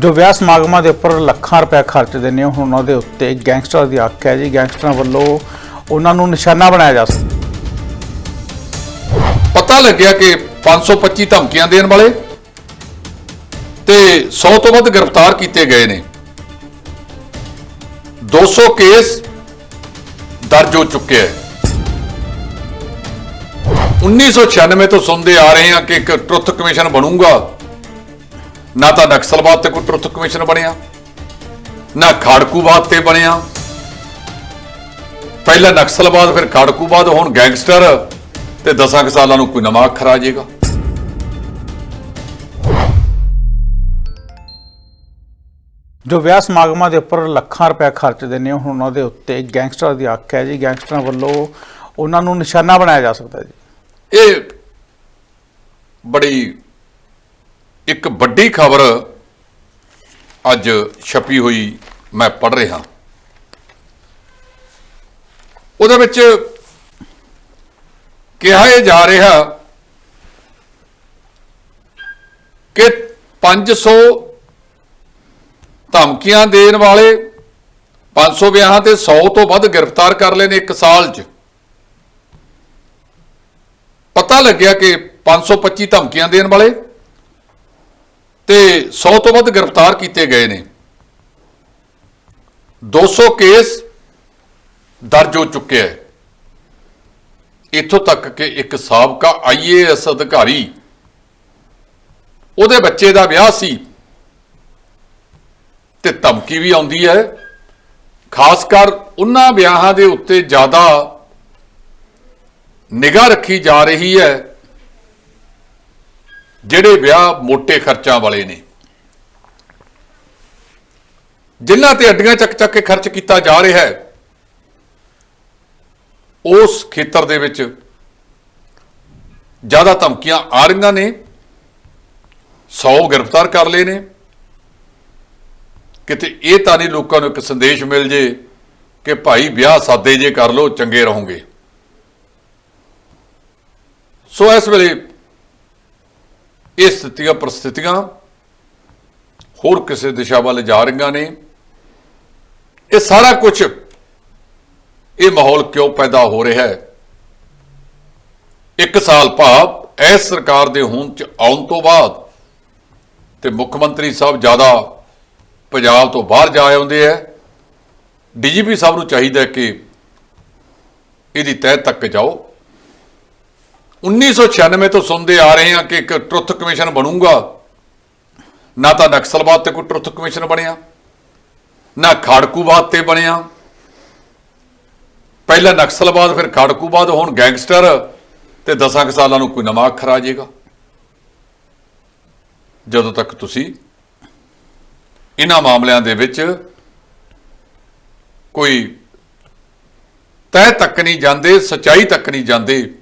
ਜੋ ਵਿਆਹ ਸਮਾਗਮਾਂ ਦੇ ਉੱਪਰ ਲੱਖਾਂ ਰੁਪਏ ਖਰਚਦੇ ਨੇ ਹੁਣ ਉਹਨਾਂ ਦੇ ਉੱਤੇ ਗੈਂਗਸਟਰ ਦੀ ਅੱਖ ਹੈ ਜੀ। ਗੈਂਗਸਟਰਾਂ ਵੱਲੋਂ ਉਹਨਾਂ ਨੂੰ ਨਿਸ਼ਾਨਾ ਬਣਾਇਆ ਜਾ ਸਕਦਾ। ਪਤਾ ਲੱਗਿਆ ਕਿ 525 ਧਮਕੀਆਂ ਦੇਣ ਵਾਲੇ ਤੇ 100 ਤੋਂ ਵੱਧ ਗ੍ਰਿਫਤਾਰ ਕੀਤੇ ਗਏ ਨੇ। 200 ਕੇਸ ਦਰਜ ਹੋ ਚੁੱਕੇ ਹੈ। 1996 ਤੋਂ ਸੁਣਦੇ ਆ ਰਹੇ ਹਾਂ ਕਿ ਇੱਕ ਟਰੁੱਥ ਕਮਿਸ਼ਨ ਬਣੂਗਾ। ਨਾ ਤਾਂ ਨਕਸਲਵਾਦ ਤੇ ਕੋਈ ਟਰੁੱਥ ਕਮਿਸ਼ਨ ਬਣਿਆ ਨਾ ਖਾੜਕੂਵਾਦ ਤੇ ਬਣਿਆ। ਪਹਿਲਾਂ ਨਕਸਲਵਾਦ ਫਿਰ ਖਾੜਕੂਵਾਦ ਹੁਣ ਗੈਂਗਸਟਰ ਤੇ 10 ਸਾਲਾਂ ਨੂੰ ਕੋਈ ਨਵਾਂ ਅੱਖਰ ਆ ਜਾਏਗਾ। ਜੋ ਵਿਆਹ ਸਮਾਗਮਾਂ ਦੇ ਉੱਪਰ ਲੱਖਾਂ ਰੁਪਏ ਖਰਚਦੇ ਨੇ ਹੁਣ ਉਹਨਾਂ ਦੇ ਉੱਤੇ ਗੈਂਗਸਟਰ ਦੀ ਅੱਖ ਹੈ ਜੀ ਗੈਂਗਸਟਰਾਂ ਵੱਲੋਂ ਉਹਨਾਂ ਨੂੰ ਨਿਸ਼ਾਨਾ ਬਣਾਇਆ ਜਾ ਸਕਦਾ ਜੀ। ਇਹ ਬੜੀ ਇੱਕ ਵੱਡੀ ਖਬਰ ਅੱਜ ਛਪੀ ਹੋਈ ਮੈਂ ਪੜ੍ਹ ਰਿਹਾ। ਉਹਦੇ ਵਿੱਚ ਕਿਹਾ ਇਹ ਜਾ ਰਿਹਾ ਕਿ 500 ਧਮਕੀਆਂ ਦੇਣ ਵਾਲੇ 500 ਵਿਆਹਾਂ ਤੇ 100 ਤੋਂ ਵੱਧ ਗ੍ਰਿਫਤਾਰ ਕਰ ਲਏ ਨੇ ਇੱਕ ਸਾਲ 'ਚ। ਪਤਾ ਲੱਗਿਆ ਕਿ 525 ਧਮਕੀਆਂ ਦੇਣ ਵਾਲੇ ਤੇ 100 ਤੋਂ ਵੱਧ ਗ੍ਰਿਫਤਾਰ ਕੀਤੇ ਗਏ ਨੇ। 200 ਕੇਸ ਦਰਜ ਹੋ ਚੁੱਕਿਆ ਹੈ। ਇੱਥੋਂ ਤੱਕ ਕਿ ਇੱਕ ਸਾਬਕਾ ਆਈਏਐਸ ਅਧਿਕਾਰੀ, ਉਹਦੇ ਬੱਚੇ ਦਾ ਵਿਆਹ ਸੀ ਤੇ ਧਮਕੀ ਵੀ ਆਉਂਦੀ ਹੈ। ਖਾਸ ਕਰ ਉਹਨਾਂ ਵਿਆਹਾਂ ਦੇ ਉੱਤੇ ਜ਼ਿਆਦਾ ਨਿਗਾਹ ਰੱਖੀ ਜਾ ਰਹੀ ਹੈ ਜਿਹੜੇ ਵਿਆਹ ਮੋٹے ਖਰਚਾਂ ਵਾਲੇ ਨੇ। ਜਿਨ੍ਹਾਂ ਤੇ ਅੱਡੀਆਂ ਚੱਕ ਚੱਕ ਕੇ ਖਰਚ ਕੀਤਾ ਜਾ ਰਿਹਾ ਹੈ, ਉਸ ਖੇਤਰ ਦੇ ਵਿੱਚ ਜ਼ਿਆਦਾ ਧਮਕੀਆਂ ਆ ਰਹੀਆਂ ਨੇ। 100 ਗ੍ਰਿਫਤਾਰ ਕਰ ਲਏ ਨੇ। ਕਿਤੇ ਇਹ ਤਾਂ ਨਹੀਂ ਲੋਕਾਂ ਨੂੰ ਇੱਕ ਸੰਦੇਸ਼ ਮਿਲ ਜੇ ਕਿ ਭਾਈ ਵਿਆਹ ਸਾਦੇ ਜੇ ਕਰ ਲਓ, ਚੰਗੇ ਰਹੋਗੇ। ਸੋ ਇਸ ਵੇਲੇ ਇਹ ਸਥਿਤੀਆਂ ਪ੍ਰਸਥਿਤੀਆਂ ਹੋਰ ਕਿਸੇ ਦਿਸ਼ਾ ਵੱਲ ਜਾ ਰਹੀਆਂ ਨੇ। ਇਹ ਸਾਰਾ ਕੁਝ ਇਹ ਮਾਹੌਲ ਕਿਉਂ ਪੈਦਾ ਹੋ ਰਿਹਾ ਹੈ? ਇੱਕ ਸਾਲ ਭਾਵ ਇਸ ਸਰਕਾਰ ਦੇ ਹੋਂਦ ਚ ਆਉਣ ਤੋਂ ਬਾਅਦ ਤੇ ਮੁੱਖ ਮੰਤਰੀ ਸਾਹਿਬ ਜ਼ਿਆਦਾ ਪੰਜਾਬ ਤੋਂ ਬਾਹਰ ਜਾ ਆਉਂਦੇ ਆ ਡੀਜੀਪੀ ਸਾਹਿਬ ਨੂੰ ਚਾਹੀਦਾ ਕਿ ਇਹਦੀ ਤਹਿ ਤੱਕ ਜਾਓ। 1996 ਤੋਂ ਸੁਣਦੇ ਆ ਰਹੇ ਹਾਂ ਕਿ ਇੱਕ ਟਰੁੱਥ ਕਮਿਸ਼ਨ ਬਣੂਗਾ। ਨਾ ਤਾਂ ਨਕਸਲਵਾਦ ਤੇ ਕੋਈ ਟਰੁੱਥ ਕਮਿਸ਼ਨ ਬਣਿਆ, ਨਾ ਖਾੜਕੂਵਾਦ ਤੇ ਬਣਿਆ। ਪਹਿਲਾਂ ਨਕਸਲਵਾਦ, ਫਿਰ ਖਾੜਕੂਵਾਦ, ਹੁਣ ਗੈਂਗਸਟਰ ਤੇ 10 ਸਾਲਾਂ ਨੂੰ ਕੋਈ ਨਵਾਂ ਅੱਖਰ ਆ ਜਾਏਗਾ। ਜਦੋਂ ਤੱਕ ਤੁਸੀਂ ਇਹਨਾਂ ਮਾਮਲਿਆਂ ਦੇ ਵਿੱਚ ਕੋਈ ਤਹਿ ਤੱਕ ਨਹੀਂ ਜਾਂਦੇ, ਸਚਾਈ ਤੱਕ ਨਹੀਂ ਜਾਂਦੇ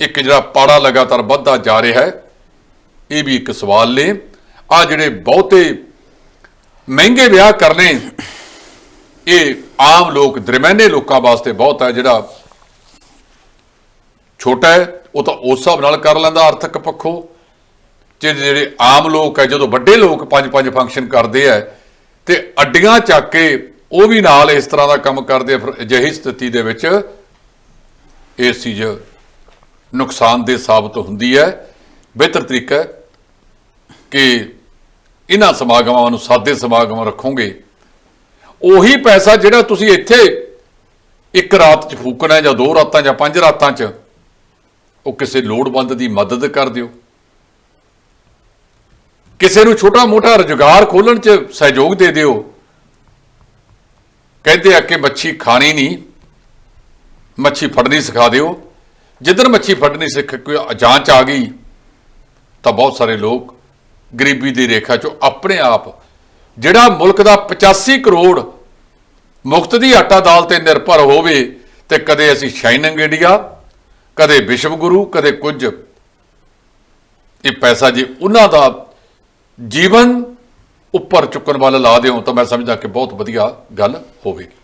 ਇੱਕ ਜਿਹੜਾ ਪਾੜਾ ਲਗਾਤਾਰ ਵੱਧਦਾ ਜਾ ਰਿਹਾ ਹੈ, ਇਹ ਵੀ ਇੱਕ ਸਵਾਲ ਨੇ। ਆ ਜਿਹੜੇ ਬਹੁਤੇ ਮਹਿੰਗੇ ਵਿਆਹ ਕਰਨੇ ਇਹ ਆਮ ਲੋਕ, ਦਰਮਿਆਨੇ ਲੋਕਾਂ ਵਾਸਤੇ ਬਹੁਤ ਹੈ, ਜਿਹੜਾ ਛੋਟਾ ਹੈ, ਉਹ ਤਾਂ ਉਸ ਹਿਸਾਬ ਨਾਲ ਕਰ ਲੈਂਦਾ ਆਰਥਿਕ ਪੱਖੋਂ। ਜਿਹੜੇ ਜਿਹੜੇ ਆਮ ਲੋਕ ਹੈ, ਜਦੋਂ ਵੱਡੇ ਲੋਕ ਪੰਜ ਪੰਜ ਫੰਕਸ਼ਨ ਕਰਦੇ ਆ ਤੇ ਅੱਡੀਆਂ ਚੱਕ ਕੇ ਉਹ ਵੀ ਨਾਲ ਇਸ ਤਰ੍ਹਾਂ ਦਾ ਕੰਮ ਕਰਦੇ ਆ, ਫਿਰ ਅਜਿਹੀ ਸਥਿਤੀ ਦੇ ਵਿੱਚ ਇਹ ਚੀਜ਼ ਨੁਕਸਾਨਦੇਹ ਸਾਬਤ ਹੁੰਦੀ ਹੈ। ਬਿਹਤਰ ਤਰੀਕਾ ਹੈ ਕਿ ਇਹਨਾਂ ਸਮਾਗਮਾਂ ਨੂੰ ਸਾਦੇ ਸਮਾਗਮ ਰੱਖੋਗੇ। ਉਹੀ ਪੈਸਾ ਜਿਹੜਾ ਤੁਸੀਂ ਇੱਥੇ ਇੱਕ ਰਾਤ 'ਚ ਫੂਕਣਾ ਜਾਂ ਦੋ ਰਾਤਾਂ ਜਾਂ ਪੰਜ ਰਾਤਾਂ 'ਚ, ਉਹ ਕਿਸੇ ਲੋੜਵੰਦ ਦੀ ਮਦਦ ਕਰ ਦਿਓ। ਕਿਸੇ ਨੂੰ ਛੋਟਾ ਮੋਟਾ ਰੁਜ਼ਗਾਰ ਖੋਲਣ 'ਚ ਸਹਿਯੋਗ ਦੇ ਦਿਓ। ਕਹਿੰਦੇ ਆ ਕਿ ਮੱਛੀ ਖਾਣੀ ਨਹੀਂ, ਮੱਛੀ ਫੜਨੀ ਸਿਖਾ ਦਿਓ। ਜਿੱਦਣ ਮੱਛੀ ਫੜਨੀ ਸਿੱਖ ਕੋਈ ਜਾਂਚ ਆ ਗਈ, ਤਾਂ ਬਹੁਤ ਸਾਰੇ ਲੋਕ ਗਰੀਬੀ ਦੀ ਰੇਖਾ 'ਚੋਂ ਆਪਣੇ ਆਪ, ਜਿਹੜਾ ਮੁਲਕ ਦਾ 85 ਕਰੋੜ ਮੁਕਤ ਦੀ ਆਟਾ ਦਾਲ ਤੇ ਨਿਰਭਰ ਹੋਵੇ ਤੇ ਕਦੇ ਅਸੀਂ ਸ਼ਾਈਨਿੰਗ ਇੰਡੀਆ ਕਦੇ ਵਿਸ਼ਵ ਗੁਰੂ, ਕਦੇ ਕੁਝ। ਇਹ ਪੈਸਾ ਜੇ ਉਹਨਾਂ ਦਾ ਜੀਵਨ ਉੱਪਰ ਚੁੱਕਣ ਵੱਲ ਲਾ ਦਿਓ ਤਾਂ ਮੈਂ ਸਮਝਦਾ ਕਿ ਬਹੁਤ ਵਧੀਆ ਗੱਲ ਹੋਵੇਗੀ।